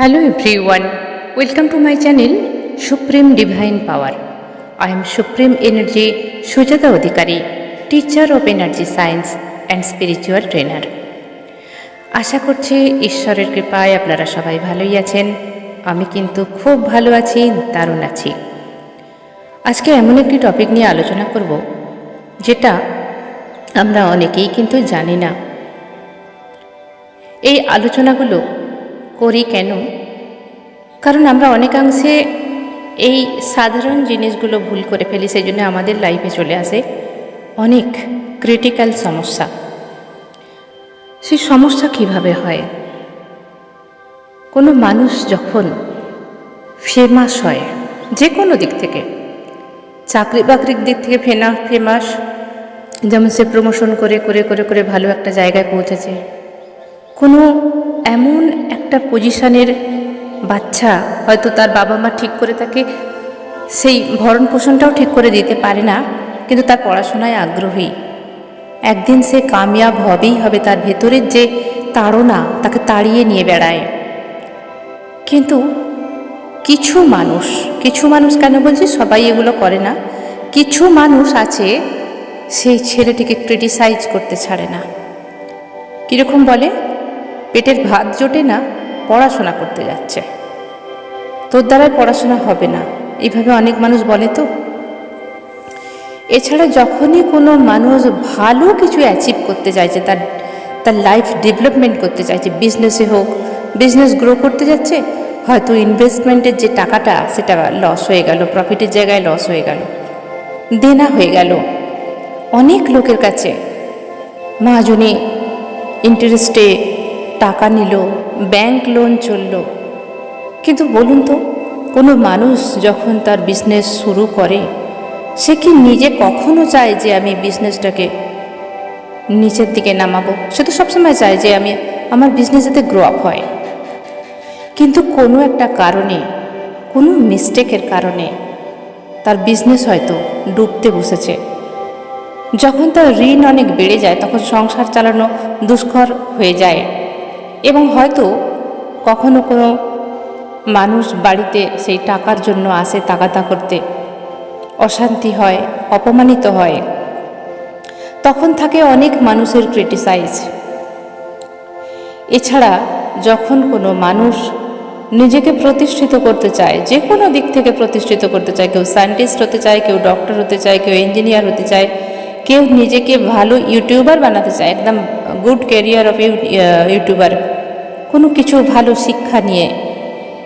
Hello everyone, welcome to my channel Supreme Divine Power. I am Supreme Energy Sujata Odhikari, teacher of energy science and spiritual trainer. আশা করছি ঈশ্বরের কৃপায় আপনারা সবাই ভালোই আছেন আমি কিন্তু খুব ভালো আছি দারুণ আছি আজকে এমন একটি টপিক নিয়ে আলোচনা করব যেটা আমরা অনেকেই কিন্তু জানি না এই আলোচনাগুলো করি কেন? কারণ আমরা অনেকাংশে এই সাধারণ জিনিসগুলো ভুল করে ফেলি সেই জন্য আমাদের লাইফে চলে আসে অনেক ক্রিটিক্যাল সমস্যা। সেই সমস্যা কীভাবে হয়? কোনো মানুষ যখন ফেমাস হয় যে কোনো দিক থেকে, চাকরি বাকরির দিক থেকে ফেনা ফেমাস যেমন সে প্রমোশন করে করে করে করে ভালো একটা জায়গায় পৌঁছেছে কোনো এমন একটা পজিশনের বাচ্চা হয়তো তার বাবা মা ঠিক করে তাকে সেই ভরণ পোষণটাও ঠিক করে দিতে পারে না, কিন্তু তার পড়াশোনায় আগ্রহী। একদিন সে কামিয়াব হবেই হবে তার ভেতরের যে তাড়না তাকে তাড়িয়ে নিয়ে বেড়ায়। কিন্তু কিছু মানুষ কিছু মানুষ কেন বলছি? সবাই এগুলো করে না। কিছু মানুষ আছে, সেই ছেলেটিকে ক্রিটিসাইজ করতে ছাড়ে না। কীরকম বলে? পেটের ভাত জোটে না, পড়াশোনা করতে যাচ্ছে। তোর দ্বারাই পড়াশোনা হবে না, এভাবে অনেক মানুষ বলে তো। এছাড়া যখনই কোনো মানুষ ভালো কিছু অ্যাচিভ করতে চাইছে, তার তার লাইফ ডেভেলপমেন্ট করতে চাইছে বিজনেসে হোক বিজনেস গ্রো করতে যাচ্ছে, হয়তো ইনভেস্টমেন্টের যে টাকাটা, সেটা লস হয়ে গেল প্রফিটের জায়গায় লস হয়ে গেল, দেনা হয়ে গেল। অনেক লোকের কাছে মহাজনী ইন্টারেস্টে টাকা নিল ব্যাংক লোন চলল। কিন্তু বলুন তো, কোনো মানুষ যখন তার বিজনেস শুরু করে, সে কি নিজে কখনো চায় যে আমি বিজনেসটাকে নিচের দিকে নামাবো? সে তো সবসময় চায় যে আমি, আমার বিজনেস যাতে গ্রো আপ হয়। কিন্তু কোনো একটা কারণে, কোনো মিস্টেকের কারণে তার বিজনেস হয়তো ডুবতে বসেছে। যখন তার ঋণ অনেক বেড়ে যায়, তখন সংসার চালানো দুষ্কর হয়ে যায়। এবং হয়তো কখনো কোনো মানুষ বাড়িতে সেই টাকার জন্য আসে তাগাদা করতে। অশান্তি হয়, অপমানিত হয়। তখন থাকে অনেক মানুষের ক্রিটিসাইজ এছাড়া যখন কোনো মানুষ নিজেকে প্রতিষ্ঠিত করতে চায় যে কোনো দিক থেকে প্রতিষ্ঠিত করতে চায়, কেউ সায়েন্টিস্ট হতে চায়, কেউ ডক্টর হতে চায়, কেউ ইঞ্জিনিয়ার হতে চায় কেউ নিজেকে ভালো ইউটিউবার বানাতে চায়, একদম গুড ক্যারিয়ার অফ ইউটিউবার কোনো কিছু ভালো শিক্ষা নিয়ে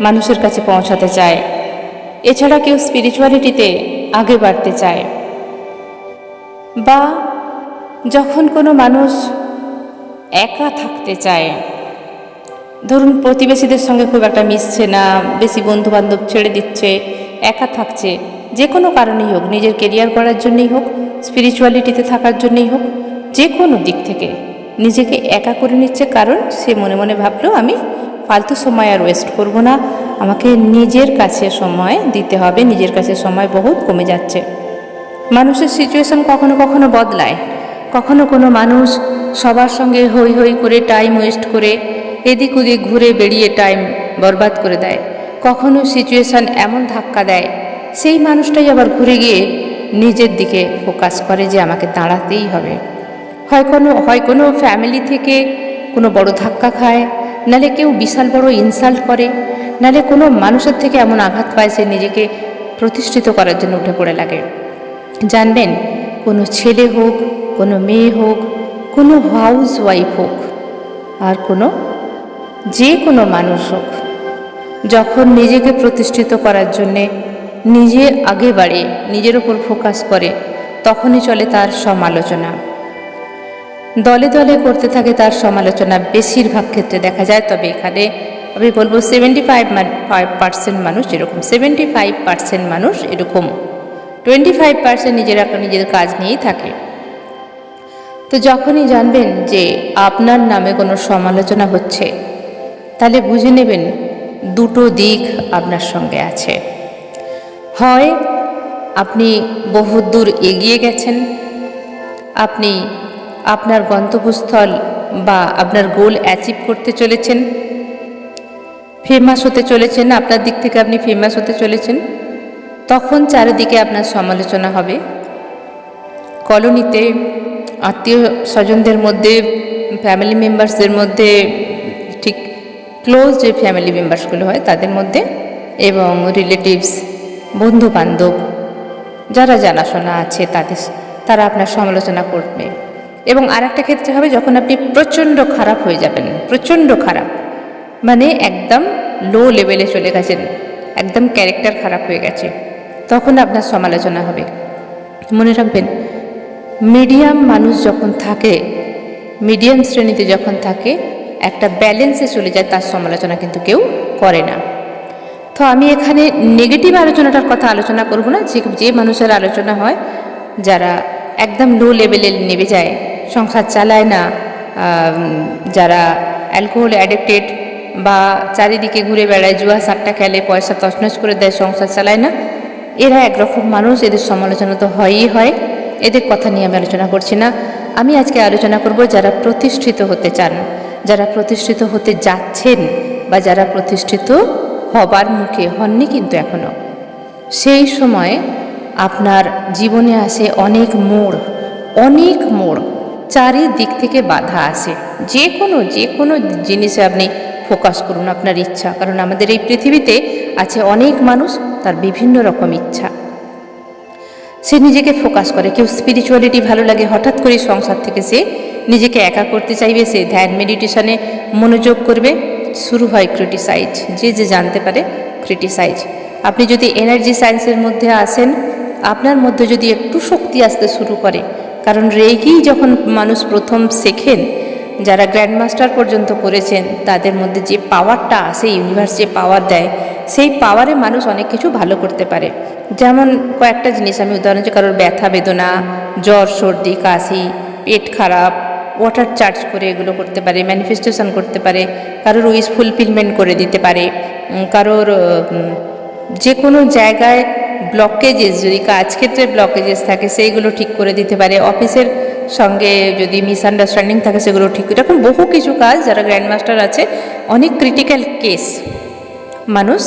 মানুষের কাছে পৌঁছাতে চায়, এছাড়া কেউ স্পিরিচুয়ালিটিতে আগে বাড়তে চায়। বা যখন কোনো মানুষ একা থাকতে চায়, ধরুন প্রতিবেশীদের সঙ্গে খুব একটা মিশছে না, বেশি বন্ধু বান্ধব ছেড়ে দিচ্ছে, একা থাকছে, যে কোনো কারণেই হোক, নিজের কেরিয়ার করার জন্যই হোক স্পিরিচুয়ালিটিতে থাকার জন্যই হোক, যে কোনো দিক থেকে নিজেকে একা করে নিচ্ছে কারণ সে মনে মনে ভাবলো, আমি ফালতু সময় আর ওয়েস্ট করব না। আমাকে নিজের কাছে সময় দিতে হবে। নিজের কাছে সময় বহুত কমে যাচ্ছে। মানুষের সিচুয়েশন কখনো কখনো বদলায়। কখনো কোনো মানুষ সবার সঙ্গে হই হই করে টাইম ওয়েস্ট করে, এদিক ওদিক ঘুরে বেরিয়ে টাইম বরবাদ করে দেয়। কখনো সিচুয়েশান এমন ধাক্কা দেয়, সেই মানুষটাই আবার ঘুরে গিয়ে নিজের দিকে ফোকাস করে যে আমাকে দাঁড়াতেই হবে। হয় কোনো হয় কোনো ফ্যামিলি থেকে কোনো বড় ধাক্কা খায়, নালে কেউ বিশাল বড় ইনসাল্ট করে, নালে কোনো মানুষের থেকে এমন আঘাত পায় সে নিজেকে প্রতিষ্ঠিত করার জন্য উঠে পড়ে লাগে। জানবেন, কোনো ছেলে হোক, কোনো মেয়ে হোক, কোনো হাউস ওয়াইফ হোক, আর কোনো যে কোনো মানুষ হোক, যখন নিজেকে প্রতিষ্ঠিত করার জন্যে নিজে আগে বাড়ে, নিজের ওপর ফোকাস করে, তখনই চলে তার সমালোচনা। দলে দলে করতে থাকে তার সমালোচনা, বেশিরভাগ ক্ষেত্রে দেখা যায়, তবে এখানে আমি বলব সেভেন্টি ফাইভ ফাইভ পার্সেন্ট মানুষ এরকম সেভেন্টি ফাইভ পার্সেন্ট মানুষ এরকম। টোয়েন্টি ফাইভ পার্সেন্ট নিজেরা নিজের কাজ নিয়েই থাকে। তো যখনই জানবেন যে আপনার নামে কোনো সমালোচনা হচ্ছে, তাহলে বুঝে নেবেন দুটো দিক আপনার সঙ্গে আছে। হয় আপনি বহু দূর এগিয়ে গেছেন? আপনি আপনার গন্তব্যস্থল বা আপনার গোল অ্যাচিভ করতে চলেছেন? ফেমাস হতে চলেছেন? আপনার দিক থেকে আপনি ফেমাস হতে চলেছেন? তখন চারিদিকে আপনার সমালোচনা হবে। কলোনিতে আত্মীয় স্বজনদের মধ্যে ফ্যামিলি মেম্বার্সদের মধ্যে, ঠিক ক্লোজ যে ফ্যামিলি মেম্বার্সগুলো হয় তাদের মধ্যে এবং রিলেটিভস বন্ধু বান্ধব যারা জানাশোনা আছে তাদের, তারা আপনার সমালোচনা করবে। এবং আর একটা ক্ষেত্রে হবে, যখন আপনি প্রচণ্ড খারাপ হয়ে যাবেন, প্রচণ্ড খারাপ মানে একদম লো লেভেলে চলে গেছেন, একদম ক্যারেক্টার খারাপ হয়ে গেছে, তখন আপনার সমালোচনা হবে। মনে রাখবেন মিডিয়াম মানুষ যখন থাকে মিডিয়াম শ্রেণীতে যখন থাকে, একটা ব্যালেন্সে চলে যায়, তার সমালোচনা কিন্তু কেউ করে না। তো আমি এখানে নেগেটিভ আলোচনাটার কথা আলোচনা করব না। যে যে মানুষের আলোচনা হয়, যারা একদম লো লেভেলে নেমে যায়, সংসার চালায় না যারা অ্যালকোহল অ্যাডিক্টেড বা চারিদিকে ঘুরে বেড়ায়, জুয়া সাট্টা খেলে, পয়সা তছনছ করে দেয়, সংসার চালায় না, এরা একরকম মানুষ, এদের সমালোচনা তো হয়ই হয়। এদের কথা নিয়ে আমি আলোচনা করছি না। আমি আজকে আলোচনা করব যারা প্রতিষ্ঠিত হতে চান, যারা প্রতিষ্ঠিত হতে যাচ্ছেন বা যারা প্রতিষ্ঠিত হবার মুখে হননি কিন্তু এখনও সেই সময় আপনার জীবনে আসে অনেক মোড় অনেক মোড়, চারিদিক থেকে বাধা আসে। যে কোনো যে কোনো জিনিসে আপনি ফোকাস করুন আপনার ইচ্ছা, কারণ আমাদের এই পৃথিবীতে আছে অনেক মানুষ, তার বিভিন্ন রকম ইচ্ছা। সে নিজেকে ফোকাস করে, কেউ স্পিরিচুয়ালিটি ভালো লাগে, হঠাৎ করে সংসার থেকে সে নিজেকে একা করতে চাইবে, সে ধ্যান মেডিটেশনে মনোযোগ করবে। শুরু হয় ক্রিটিসাইজ যে যে জানতে পারে ক্রিটিসাইজ আপনি যদি এনার্জি সায়েন্সের মধ্যে আসেন, আপনার মধ্যে যদি একটু শক্তি আসতে শুরু করে, কারণ রেগি যখন মানুষ প্রথম শেখেন, যারা গ্র্যান্ড মাস্টার পর্যন্ত করেছেন, তাদের মধ্যে যে পাওয়ারটা আসে ইউনিভার্স যে পাওয়ার দেয়, সেই পাওয়ারে মানুষ অনেক কিছু ভালো করতে পারে। যেমন কয়েকটা জিনিস আমি উদাহরণ কারোর ব্যথা বেদনা, জ্বর, সর্দি, কাশি, পেট খারাপ ওয়াটার চার্জ করে এগুলো করতে পারে ম্যানিফেস্টেশন করতে পারে, কারোর উইস ফুলফিলমেন্ট করে দিতে পারে কারোর যে কোনো জায়গায় ব্লকেজেস যদি কাজ ক্ষেত্রে ব্লকেজেস থাকে, সেইগুলো ঠিক করে দিতে পারে, অফিসের সঙ্গে যদি মিসআন্ডারস্ট্যান্ডিং থাকে, সেগুলো ঠিক এরকম বহু কিছু কাজ যারা গ্র্যান্ড মাস্টার আছে, অনেক ক্রিটিক্যাল কেস মানুষ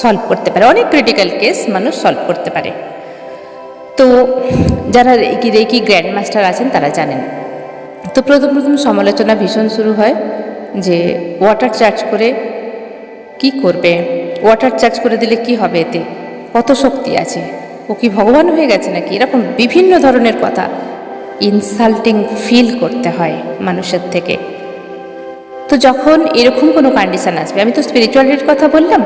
সলভ করতে পারে, অনেক ক্রিটিক্যাল কেস মানুষ সলভ করতে পারে। তো যারা রেকি রেকি গ্র্যান্ড মাস্টার আছেন, তারা জানেন। তো প্রথম প্রথম সমালোচনা ভীষণ শুরু হয় যে ওয়াটার চার্জ করে কি করবে? ওয়াটার চার্জ করে দিলে কি হবে এতে? কত শক্তি আছে? ও কি ভগবান হয়ে গেছে নাকি? এরকম বিভিন্ন ধরনের কথা ইনসাল্টিং ফিল করতে হয় মানুষের থেকে। তো যখন এরকম কোনো কন্ডিশন আসবে, আমি তো স্পিরিচুয়ালিটির কথা বললাম,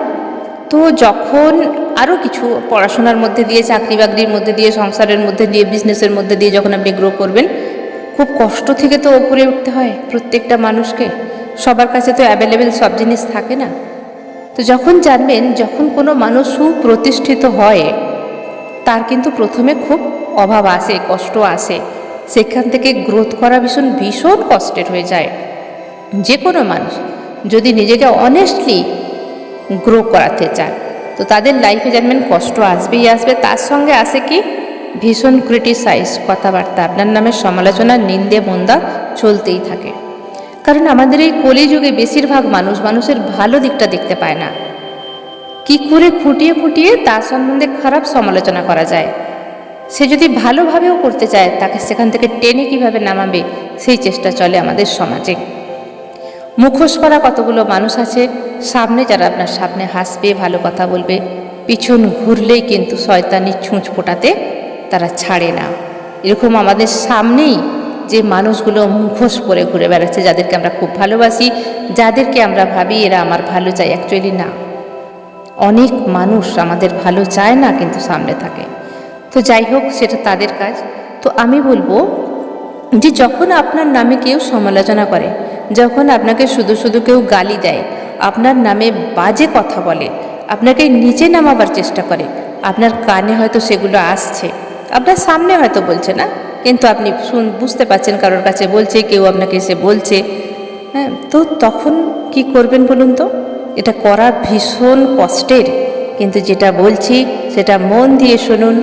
তো যখন আরও কিছু পড়াশোনার মধ্যে দিয়ে চাকরি বাকরির মধ্যে দিয়ে, সংসারের মধ্যে দিয়ে বিজনেসের মধ্যে দিয়ে যখন আপনি গ্রো করবেন খুব কষ্ট থেকে তো ওপরে উঠতে হয় প্রত্যেকটা মানুষকে। সবার কাছে তো অ্যাভেলেবেল সব জিনিস থাকে না। তো যখন জানবেন, যখন কোনো মানুষ সুপ্রতিষ্ঠিত হয়, তার কিন্তু প্রথমে খুব অভাব আসে, কষ্ট আসে। সেখান থেকে গ্রোথ করা ভীষণ ভীষণ কষ্টের হয়ে যায়। যে কোনো মানুষ যদি নিজেকে অনেস্টলি গ্রো করাতে চান তো তাদের লাইফে জানবেন কষ্ট আসবেই আসবে। তার সঙ্গে আসে কি? ভীষণ ক্রিটিসাইজ কথাবার্তা। আপনার নামে সমালোচনা, নিন্দে, মন্দা চলতেই থাকে। কারণ আমাদের এই কলিযুগে বেশিরভাগ মানুষ মানুষের ভালো দিকটা দেখতে পায় না। কি করে খুঁটিয়ে খুঁটিয়ে তার সম্বন্ধে খারাপ সমালোচনা করা যায়? সে যদি ভালোভাবেও করতে চায়, তাকে সেখান থেকে টেনে কীভাবে নামাবে, সেই চেষ্টা চলে আমাদের সমাজে। মুখোশ পরা কতগুলো মানুষ আছে, সামনে যারা আপনার সামনে হাসবে, ভালো কথা বলবে, পিছন ঘুরলেই কিন্তু শয়তানি ছুঁচ ফোটাতে তারা ছাড়ে না। এরকম আমাদের সামনেই যে মানুষগুলো মুখোশ পরে ঘুরে বেড়াচ্ছে, যাদেরকে আমরা খুব ভালোবাসি, যাদেরকে আমরা ভাবি এরা আমার ভালো চাই অ্যাকচুয়ালি না। অনেক মানুষ আমাদের ভালো চায় না, কিন্তু সামনে থাকে। তো যাই হোক, সেটা তাদের কাজ। তো আমি বলব যে যখন আপনার নামে কেউ সমালোচনা করে, যখন আপনাকে শুধু শুধু কেউ গালি দেয়, আপনার নামে বাজে কথা বলে, আপনাকে নিচে নামাবার চেষ্টা করে, আপনার কানে হয়তো সেগুলো আসছে। আপনার সামনে হয়তো বলছে না, কিন্তু আপনি শুন, বুঝতে পারছেন কারোর কাছে বলছে, কেউ আপনাকে এসে বলছে। হ্যাঁ তো তখন কি করবেন বলুন তো? এটা করা ভীষণ কষ্টের, কিন্তু যেটা বলছি সেটা মন দিয়ে শুনুন।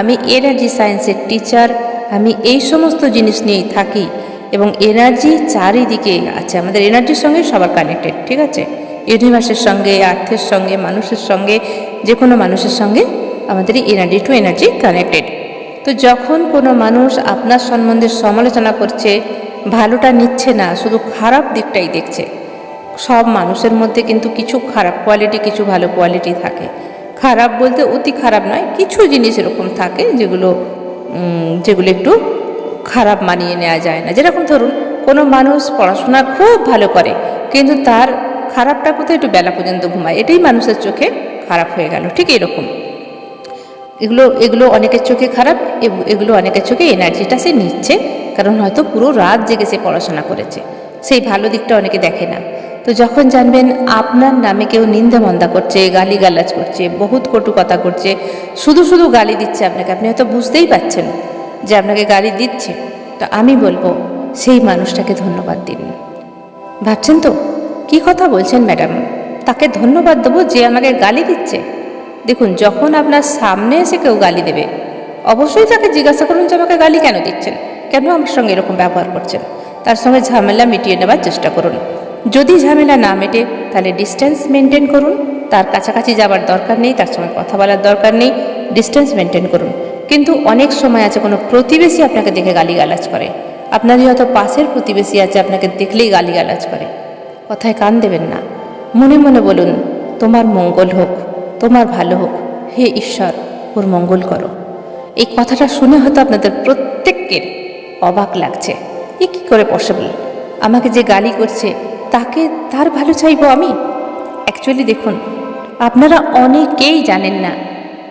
আমি এনার্জি সায়েন্সের টিচার আমি এই সমস্ত জিনিস নিয়েই থাকি এবং এনার্জি চারিদিকে আছে, আমাদের এনার্জির সঙ্গে সবার কানেক্টেড ঠিক আছে? ইউনিভার্সের সঙ্গে আর্থের সঙ্গে, মানুষের সঙ্গে যে কোনো মানুষের সঙ্গে আমাদের এনার্জি টু এনার্জি কানেক্টেড তো যখন কোনো মানুষ আপনার সম্বন্ধে সমালোচনা করছে, ভালোটা নিচ্ছে না, শুধু খারাপ দিকটাই দেখছে। সব মানুষের মধ্যে কিন্তু কিছু খারাপ কোয়ালিটি কিছু ভালো কোয়ালিটি থাকে। খারাপ বলতে অতি খারাপ নয়, কিছু জিনিস এরকম থাকে যেগুলো যেগুলো একটু খারাপ মানিয়ে নেওয়া যায় না। যেরকম ধরুন, কোনো মানুষ পড়াশোনা খুব ভালো করে, কিন্তু তার খারাপটা কোথায়? একটু বেলা পর্যন্ত ঘুমায়। এটাই মানুষের চোখে খারাপ হয়ে গেল। ঠিক এরকম। এগুলো এগুলো অনেকের চোখে খারাপ এগুলো অনেকের চোখে এনার্জিটা সে নিচ্ছে, কারণ হয়তো পুরো রাত জেগে সে পড়াশোনা করেছে। সেই ভালো দিকটা অনেকে দেখে না। তো যখন জানবেন আপনার নামে কেউ নিন্দা মন্দা করছে গালি গালাজ করছে, বহুত কটু কথা করছে, শুধু শুধু গালি দিচ্ছে আপনাকে, আপনি হয়তো বুঝতেই পাচ্ছেন যে আপনাকে গালি দিচ্ছে। তো আমি বলব, সেই মানুষটাকে ধন্যবাদ দিন। ভাবছেন তো? কি কথা বলছেন ম্যাডাম? তাকে ধন্যবাদ দেবো যে আমাকে গালি দিচ্ছে। দেখুন, যখন আপনার সামনে এসে কেউ গালি দেবে, অবশ্যই তাকে জিজ্ঞাসা করুন যে আমাকে গালি কেন দিচ্ছেন, কেন আমার সঙ্গে এরকম ব্যবহার করছেন। তার সঙ্গে ঝামেলা মিটিয়ে নেবার চেষ্টা করুন। যদি ঝামেলা না মেটে, তাহলে ডিস্টেন্স মেনটেন করুন। তার কাছাকাছি যাবার দরকার নেই, তার সঙ্গে কথা বলার দরকার নেই ডিস্টেন্স মেনটেন করুন। কিন্তু অনেক সময় আছে, কোনো প্রতিবেশী আপনাকে দেখে গালিগালাজ করে। আপনারই হয়তো পাশের প্রতিবেশী আছে, আপনাকে দেখলেই গালিগালাজ করে। কথায় কান দেবেন না। মনে মনে বলুন, তোমার মঙ্গল হোক। তোমার ভালো হোক। হে ঈশ্বর, ওর মঙ্গল করো। এই কথাটা শুনে হয়তো আপনাদের প্রত্যেককে অবাক লাগছে। এ কী করে পসিবল আমাকে যে গালি করছে, তাকে তার ভালো চাইব আমি? অ্যাকচুয়ালি দেখুন, আপনারা অনেকেই জানেন না,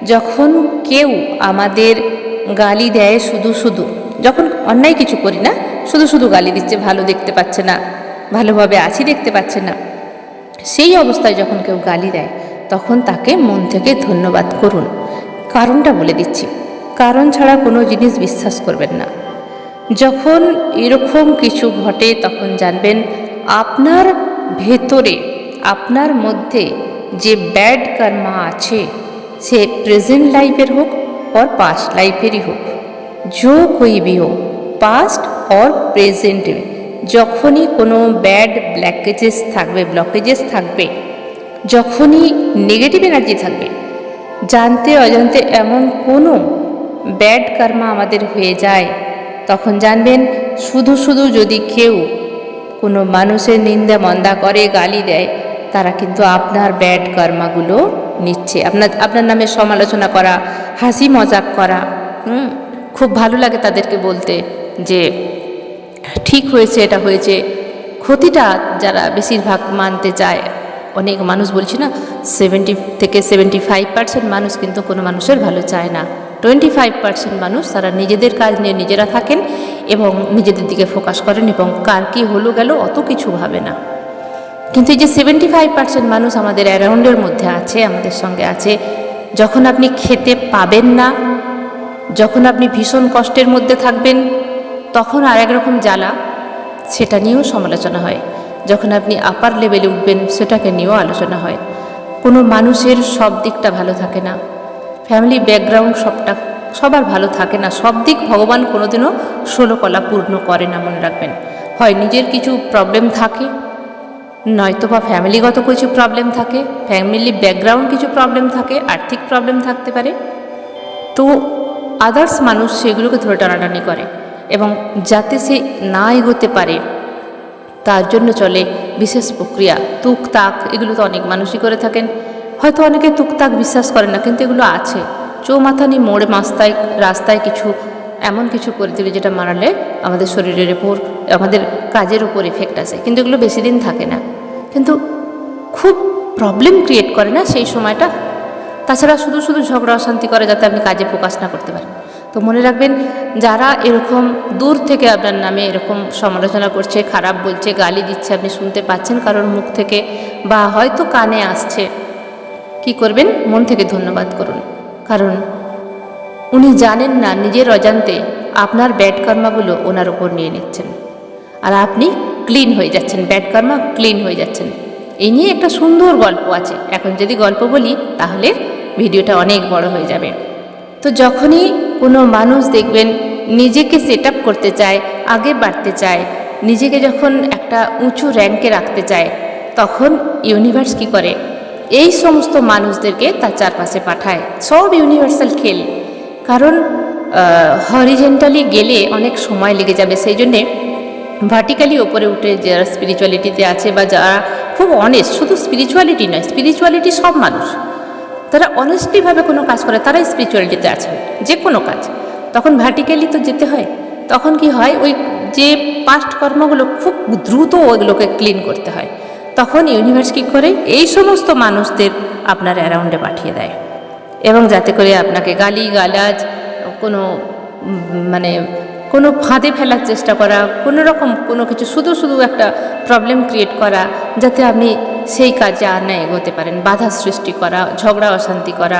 যখন কেউ আমাদের গালি দেয় শুধু শুধু, যখন অন্যায় কিছু করি না, শুধু শুধু গালি দিচ্ছে, ভালো দেখতে পাচ্ছে না, ভালোভাবে আছি দেখতে পাচ্ছে না, সেই অবস্থায় যখন কেউ গালি দেয় তখন তাকে মন থেকে ধন্যবাদ করুন কারণটা বলে দিচ্ছি কারণ ছাড়া কোনো জিনিস বিশ্বাস করবেন না যখন এরকম কিছু ঘটে তখন জানবেন আপনার ভেতরে আপনার মধ্যে যে ব্যাড কর্মা আছে সে প্রেজেন্ট লাইফের হোক और पास्ट লাইফেরই হোক जो कोई भी हो পাস্ট और প্রেজেন্ট যখনই কোনো ব্যাড ব্ল্যাকেজেস থাকবে ব্লকেজেস থাকবে যখনই নেগেটিভ এনার্জি থাকবে, জানতে অজান্তে এমন কোনো ব্যাড কর্মা আমাদের হয়ে যায়, তখন জানবেন শুধু শুধু যদি কেউ কোনো মানুষের নিন্দা মন্দা করে, গালি দেয়, তারা কিন্তু আপনার ব্যাড কর্মাগুলো নিচ্ছে। আপনার আপনার নামে সমালোচনা করা, হাসি মজাক করা, হুম, খুব ভালো লাগে তাদেরকে বলতে যে, ঠিক হয়েছে, এটা হয়েছে। ক্ষতিটা যারা বেশিরভাগ মানতে চায় অনেক মানুষ বলছি না সেভেন্টি থেকে সেভেন্টি ফাইভ পার্সেন্ট মানুষ কিন্তু কোনো মানুষের ভালো চায় না। টোয়েন্টি ফাইভ পার্সেন্ট মানুষ তারা নিজেদের কাজ নিয়ে নিজেরা থাকেন এবং নিজেদের দিকে ফোকাস করেন এবং কার কী হলো গেল অত কিছু ভাবে না। কিন্তু এই যে সেভেন্টি ফাইভ পার্সেন্ট মানুষ আমাদের অ্যারাউন্ডের মধ্যে আছে, আমাদের সঙ্গে আছে, যখন আপনি খেতে পাবেন না, যখন আপনি ভীষণ কষ্টের মধ্যে থাকবেন, তখন আর এক রকম জ্বালা, সেটা নিয়েও সমালোচনা হয়। যখন আপনি আপার লেভেলে উঠবেন, সেটাকে নিয়েও আলোচনা হয়। কোনো মানুষের সব দিকটা ভালো থাকে না। ফ্যামিলি ব্যাকগ্রাউন্ড সবটা, সবার ভালো থাকে না। সব দিক ভগবান কোনোদিনও ষোলো কলা পূর্ণ করে না, মনে রাখবেন। হয় নিজের কিছু প্রবলেম থাকে নয়তো বা ফ্যামিলিগত কিছু প্রবলেম থাকে ফ্যামিলি ব্যাকগ্রাউন্ড কিছু প্রবলেম থাকে, আর্থিক প্রবলেম থাকতে পারে। তো আদার্স মানুষ সেগুলোকে ধরে টানাটানি করে এবং যাতে সে না এগোতে পারে তার জন্য চলে বিশেষ প্রক্রিয়া। তুকতাক, এগুলো তো অনেক মানুষই করে থাকেন। হয়তো অনেকে তুকতাক বিশ্বাস করে না, কিন্তু এগুলো আছে। চৌমাথানি মোড়ে, মাস্তায়, রাস্তায় কিছু, এমন কিছু করে দিলে যেটা মারালে আমাদের শরীরের উপর, আমাদের কাজের উপর এফেক্ট আসে। কিন্তু এগুলো বেশি দিন থাকে না। কিন্তু খুব প্রবলেম ক্রিয়েট করে না সেই সময়টা? তাছাড়া শুধু শুধু ঝগড়া অশান্তি করে যাতে আপনি কাজে ফোকাস না করতে পারেন। তো মনে রাখবেন, যারা এরকম দূর থেকে আপনার নামে এরকম সমালোচনা করছে, খারাপ বলছে, গালি দিচ্ছে, আপনি শুনতে পাচ্ছেন কারোর মুখ থেকে বা হয়তো কানে আসছে, কি করবেন? মন থেকে ধন্যবাদ করুন। কারণ উনি জানেন না, নিজের অজান্তে আপনার ব্যাড কর্মাগুলো ওনার ওপর নিয়ে নিচ্ছেন। আর আপনি ক্লিন হয়ে যাচ্ছেন, ব্যাড কর্মা ক্লিন হয়ে যাচ্ছেন। এই নিয়ে একটা সুন্দর গল্প আছে। এখন যদি গল্প বলি, তাহলে ভিডিওটা অনেক বড় হয়ে যাবে। তো যখনই কোনো মানুষ দেখবেন নিজেকে সেট করতে চায়, আগে বাড়তে চায়, নিজেকে যখন একটা উঁচু র্যাঙ্কে রাখতে চায়, তখন ইউনিভার্স কি করে? এই সমস্ত মানুষদেরকে তার চারপাশে পাঠায়। সব ইউনিভার্সাল খেল। কারণ হরিজেন্টালি গেলে অনেক সময় লেগে যাবে। সেই জন্যে ভার্টিক্যালি ওপরে উঠে যারা স্পিরিচুয়ালিটিতে আছে বা যারা খুব অনেস্ট শুধু স্পিরিচুয়ালিটি নয় স্পিরিচুয়ালিটি সব মানুষ। তারা অনেস্টলিভাবে কোনো কাজ করে, তারাই স্পিরিচুয়ালিটিতে আছেন যে কোনো কাজ। তখন ভার্টিক্যালি তো যেতে হয়। তখন কি হয়, ওই যে পাস্ট কর্মগুলো খুব দ্রুত ওইগুলোকে ক্লিন করতে হয়। তখন ইউনিভার্স কী করে, এই সমস্ত মানুষদের আপনার অ্যারাউন্ডে পাঠিয়ে দেয়। এবং যাতে করে আপনাকে গালি গালাজ কোনো মানে কোনো ফাঁদে ফেলার চেষ্টা করা, কোনো রকম কোনো কিছু, শুধু শুধু একটা প্রবলেম ক্রিয়েট করা, যাতে আপনি সেই কাজে আর না এগোতে পারেন। বাধা সৃষ্টি করা, ঝগড়া, অশান্তি করা,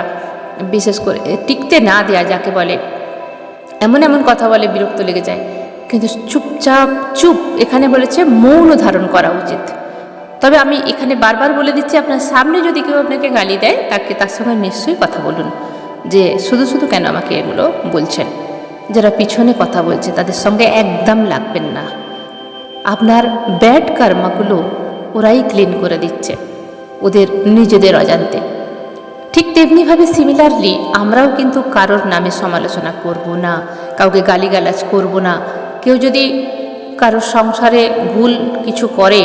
বিশেষ করে টিকতে না দেয়া যাকে বলে, এমন এমন কথা বলে বিরক্ত লেগে যায়। কিন্তু চুপচাপ, চুপ এখানে বলেছে মৌন ধারণ করা উচিত। তবে আমি এখানে বারবার বলে দিচ্ছি, আপনার সামনে যদি কেউ আপনাকে গালি দেয়, তাকে তার সঙ্গে নিশ্চয়ই কথা বলুন। যে শুধু শুধু কেন আমাকে এগুলো বলছেন? যারা পিছনে কথা বলছে, তাদের সঙ্গে একদম লাগবেন না। আপনার ব্যাড কর্মাগুলো ওরাই ক্লিন করে দিচ্ছে, ওদের নিজেদের অজান্তে। ঠিক তেমনিভাবে সিমিলারলি আমরাও কিন্তু কারোর নামে সমালোচনা করব না, কাউকে গালিগালাজ করব না। কেউ যদি কারোর সংসারে ভুল কিছু করে,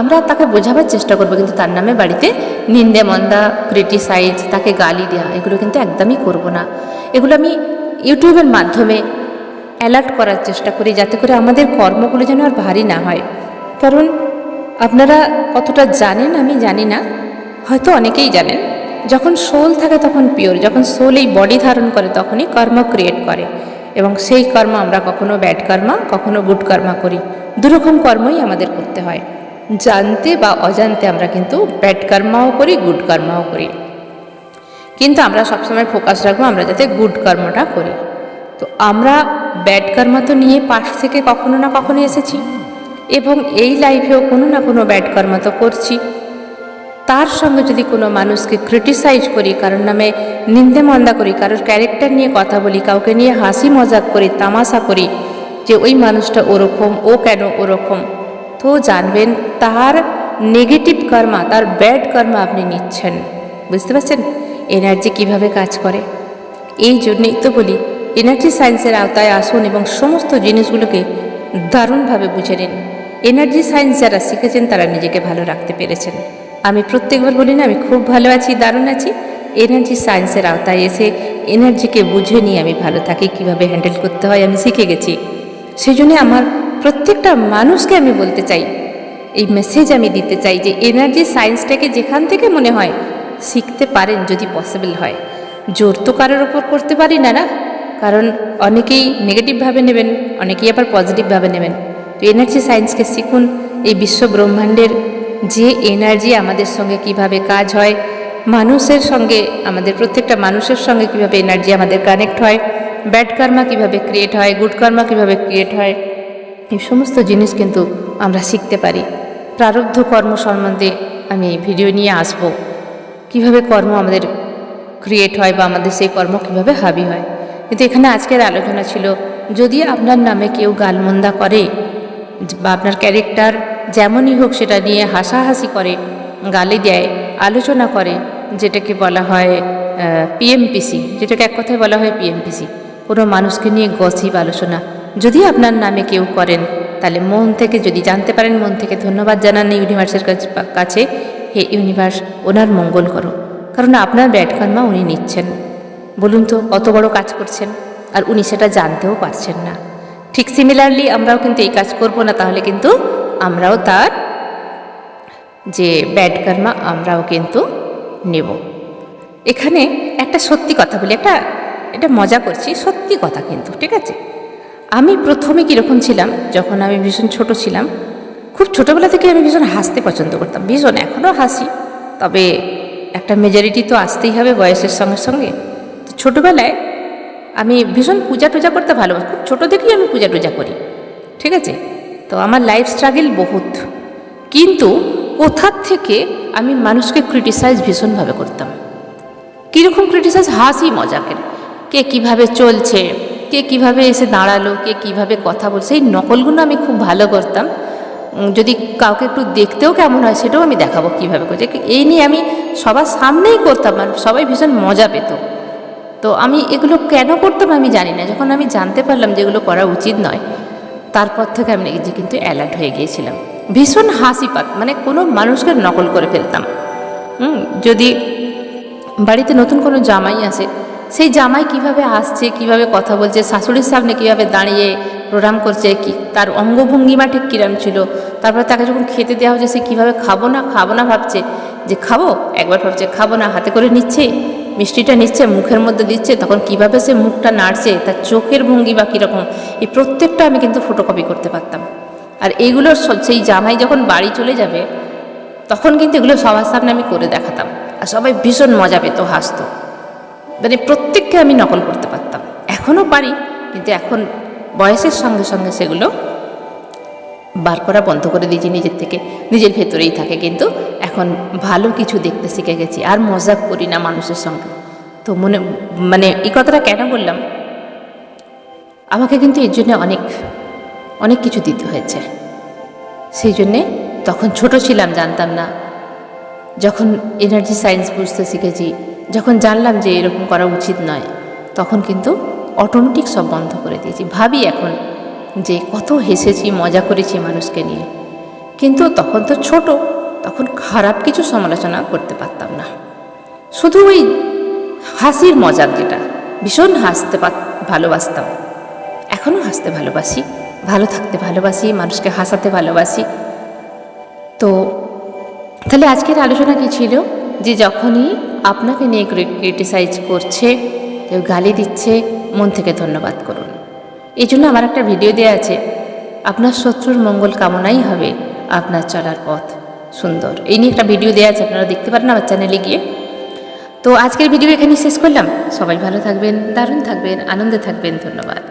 আমরা তাকে বোঝাবার চেষ্টা করব, কিন্তু তার নামে বাড়িতে নিন্দে, মন্দা ক্রিটিসাইজ তাকে গালি দেওয়া এগুলো কিন্তু একদমই করব না। এগুলো আমি ইউটিউবের মাধ্যমে অ্যালার্ট করার চেষ্টা করি, যাতে করে আমাদের কর্মগুলো যেন আর ভারী না হয়। কারণ আপনারা কতটা জানেন, আমি জানি না। হয়তো অনেকেই জানেন। যখন সোল থাকে তখন পিওর যখন সোল এই বডি ধারণ করে তখনই কর্ম ক্রিয়েট করে। এবং সেই কর্ম আমরা কখনো ব্যাড কর্মা, কখনো গুড কর্মা করি। দুরকম কর্মই আমাদের করতে হয়। জানতে বা অজান্তে আমরা কিন্তু ব্যাড কর্মাও করি গুড কর্মাও করি। কিন্তু আমরা সবসময় ফোকাস রাখব আমরা যাতে গুড কর্মটা করি। তো আমরা ব্যাড কর্মা তো নিয়ে পাশ থেকে কখনো না কখনো এসেছি। এবং এই লাইফেও কোনো না কোনো ব্যাড কর্মা তো করছি। তার সঙ্গে যদি কোনো মানুষকে ক্রিটিসাইজ করি, কারোর নামে নিন্দে মন্দা করি, কারোর ক্যারেক্টার নিয়ে কথা বলি, কাউকে নিয়ে হাসি মজাক করি, তামাশা করি, যে ওই মানুষটা ওরকম, ও কেন ওরকম, তো জানবেন তার নেগেটিভ কর্মা, তার ব্যাড কর্মা আপনি নিচ্ছেন। বুঝতে পারছেন? এনার্জি কীভাবে কাজ করে? এই জন্যই তো বলি এনার্জি সায়েন্সের আওতায় আসুন এবং সমস্ত জিনিসগুলোকে দারুণভাবে বুঝে নিন। এনার্জি সায়েন্স যারা শিখেছেন তারা নিজেকে ভালো রাখতে পেরেছেন। আমি প্রত্যেকবার বলি না, আমি খুব ভালো আছি, দারুণ আছি। এনার্জি সায়েন্সের আওতায় এসে এনার্জিকে বুঝে নিয়ে আমি ভালো থাকি, কীভাবে হ্যান্ডেল করতে হয় আমি শিখে গেছি। সেই জন্য আমার প্রত্যেকটা মানুষকে আমি বলতে চাই, এই মেসেজ আমি দিতে চাই যে এনার্জি সায়েন্সটাকে যেখান থেকে মনে হয় শিখতে পারেন যদি পসিবল হয়। জোর তো কারোর ওপর করতে পারি না না, কারণ অনেকেই নেগেটিভভাবে নেবেন, অনেকেই আবার পজিটিভভাবে নেবেন। এনার্জি সায়েন্সকে শিখুন। এই বিশ্ব ব্রহ্মাণ্ডের যে এনার্জি আমাদের সঙ্গে কীভাবে কাজ হয়, মানুষের সঙ্গে, আমাদের প্রত্যেকটা মানুষের সঙ্গে কীভাবে এনার্জি আমাদের কানেক্ট হয় ব্যাড কর্মা কীভাবে ক্রিয়েট হয় গুড কর্মা কীভাবে ক্রিয়েট হয়, এই সমস্ত জিনিস কিন্তু আমরা শিখতে পারি। প্রারব্ধ কর্ম সম্বন্ধে আমি ভিডিও নিয়ে আসব। কীভাবে কর্ম আমাদের ক্রিয়েট হয় বা আমাদের সেই কর্ম কীভাবে হাবি হয়। কিন্তু এখানে আজকের আলোচনা ছিল, যদি আপনার নামে কেউ গালমন্দা করে বা আপনার ক্যারেক্টার যেমনই হোক সেটা নিয়ে হাসাহাসি করে, গালি দেয়, আলোচনা করে, যেটাকে বলা হয় পিএমপিসি যেটাকে এক কথায় বলা হয় পিএমপিসি কোনো মানুষকে নিয়ে গসিপ আলোচনা। যদি আপনার নামে কেউ করেন, তাহলে মন থেকে যদি জানতে পারেন, মন থেকে ধন্যবাদ জানান ইউনিভার্সের কাছ- কাছে, হে ইউনিভার্স ওনার মঙ্গল করো। কারণ আপনার ব্যাড কর্মা উনি নিচ্ছেন। বলুন তো, কত বড় কাজ করছেন, আর উনি সেটা জানতেও পারছেন না। ঠিক সিমিলারলি আমরাও কিন্তু এই কাজ করব না, তাহলে কিন্তু আমরাও তার যে ব্যাড কর্মা আমরাও কিন্তু নেব। এখানে একটা সত্যি কথা বলি, একটা এটা মজা করছি, সত্যি কথা কিন্তু, ঠিক আছে? আমি প্রথমে কীরকম ছিলাম, যখন আমি ভীষণ ছোট ছিলাম, খুব ছোটোবেলা থেকে আমি ভীষণ হাসতে পছন্দ করতাম, ভীষণ, এখনও হাসি। তবে একটা মেজরিটি তো আসতেই হবে বয়সের সঙ্গে সঙ্গে। তো ছোটোবেলায় আমি ভীষণ পূজা টুজা করতে ভালোবাসি। খুব ছোটো থেকেই আমি পূজা টুজা করি। ঠিক আছে? তো আমার লাইফ স্ট্রাগল বহুত। কিন্তু কোথার থেকে আমি মানুষকে ক্রিটিসাইজ ভীষণভাবে করতাম। কীরকম ক্রিটিসাইজ হাসি মজাকের। কে কীভাবে চলছে, কে কীভাবে এসে দাঁড়াল, কে কীভাবে কথা বলছে, এই নকলগুলো আমি খুব ভালো করতাম। যদি কাউকে একটু দেখতেও কেমন হয়, সেটাও আমি দেখাবো কীভাবে করছি। এই নিয়ে আমি সবার সামনেই করতাম আর সবাই ভীষণ মজা পেত। তো আমি এগুলো কেন করতাম আমি জানি না। যখন আমি জানতে পারলাম যে এগুলো করা উচিত নয়, তারপর থেকে আমি নিজে কিন্তু অ্যালার্ট হয়ে গিয়েছিলাম। ভীষণ হাসিপাত মানে কোনো মানুষকে নকল করে ফেলতাম। যদি বাড়িতে নতুন কোনো জামাই আসে, সেই জামাই কীভাবে আসছে, কীভাবে কথা বলছে, শাশুড়ির সামনে কীভাবে দাঁড়িয়ে প্রণাম করছে, কি তার অঙ্গভঙ্গিমা ঠিক কিরম ছিল, তারপর তাকে যখন খেতে দেওয়া হচ্ছে সে কীভাবে খাব না খাব না ভাবছে, যে খাব, একবার ভাবছে খাব না, হাতে করে নিচ্ছে মিষ্টিটা নিচ্ছে, মুখের মধ্যে দিচ্ছে, তখন কীভাবে সে মুখটা নাড়ছে, তার চোখের ভঙ্গি বা কীরকম, এই প্রত্যেকটা আমি কিন্তু ফটোকপি করতে পারতাম। আর এইগুলো সেই জামাই যখন বাড়ি চলে যাবে, তখন কিন্তু এগুলো সবার সামনে আমি করে দেখাতাম। আর সবাই ভীষণ মজা পেত, হাসতো। মানে প্রত্যেককে আমি নকল করতে পারতাম। এখনও পারি, কিন্তু এখন বয়সের সঙ্গে সঙ্গে সেগুলো বার করা বন্ধ করে দিয়েছি নিজের থেকে, নিজের ভেতরেই থাকে। কিন্তু এখন ভালো কিছু দেখতে শিখে গেছি আর মজাক করি না মানুষের সঙ্গে। তো মনে মানে এই কথাটা কেন বললাম? আমাকে কিন্তু এর জন্য অনেক অনেক কিছু দিতে হয়েছে। সেই জন্যে তখন ছোট ছিলাম, জানতাম না। যখন এনার্জি সায়েন্স বুঝতে শিখেছি, যখন জানলাম যে এরকম করা উচিত নয়, তখন কিন্তু অটোমেটিক সব বন্ধ করে দিয়েছি। ভাবি এখন যে কত হেসেছি, মজা করেছি মানুষকে নিয়ে। কিন্তু তখন তো ছোট, তখন খারাপ কিছু সমালোচনা করতে পারতাম না। শুধু ওই হাসির মজাক যেটা, ভীষণ হাসতে ভালোবাসতাম। এখনও হাসতে ভালোবাসি, ভালো থাকতে ভালোবাসি, মানুষকে হাসাতে ভালোবাসি। তো তাহলে আজকের আলোচনা কি ছিল? যে যখনই আপনাকে নিয়ে ক্রিটিসাইজ করছে, কেউ গালি দিচ্ছে, মন থেকে ধন্যবাদ করুন। এই জন্য আমার একটা ভিডিও দেওয়া আছে। আপনার শত্রুর মঙ্গল কামনাই হবে আপনার চলার পথ। সুন্দর। এই নিয়ে একটা ভিডিও দেওয়া আছে, আপনারা দেখতে পারেন আমার চ্যানেলে গিয়ে। তো আজকের ভিডিও এখানে শেষ করলাম। সবাই ভালো থাকবেন, দারুণ থাকবেন, আনন্দে থাকবেন, ধন্যবাদ।